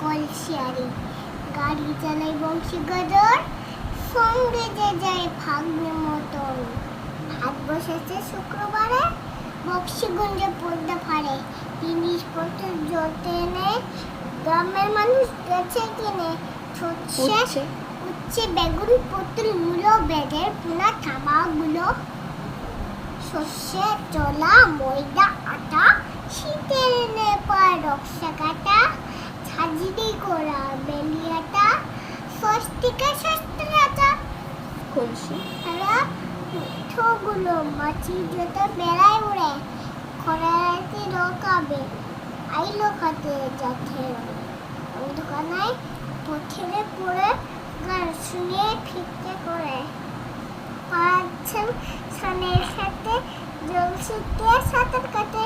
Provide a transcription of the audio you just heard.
হুঁশিয়ারি গাড়ি চালাই বংশীগদর সঙ্গে যে যায় ভাগ্নে মতন। হাত বসেছে শুক্রবারে বক্সিগঞ্জে পড়তে পারে জিনিসপত্র জোটে এনে গ্রামের মানুষ গেছে কিনে। ছুটছে উচ্ছে বেগুন পটল মূলো বেগের পোনা থাবাগুলো সর্ষে চলা ময়দা আটা শীতের এনে পায় রক্সা কাটা ছাজিরি করা বেলিয়াটা ষষ্ঠীকে ষষ্ঠীরাটা কলসি। তারা পিঠোগুলো মাছি জোতে বেড়ায় উড়ে খরারাতি রকাবে আইলো খাতে যাতে অন্ধকানায় পথেরে পড়ে গান শুনে ফিরতে করে। পাচ্ছেন সানের সাথে জল শুকিয়ে সাঁতার কাটে।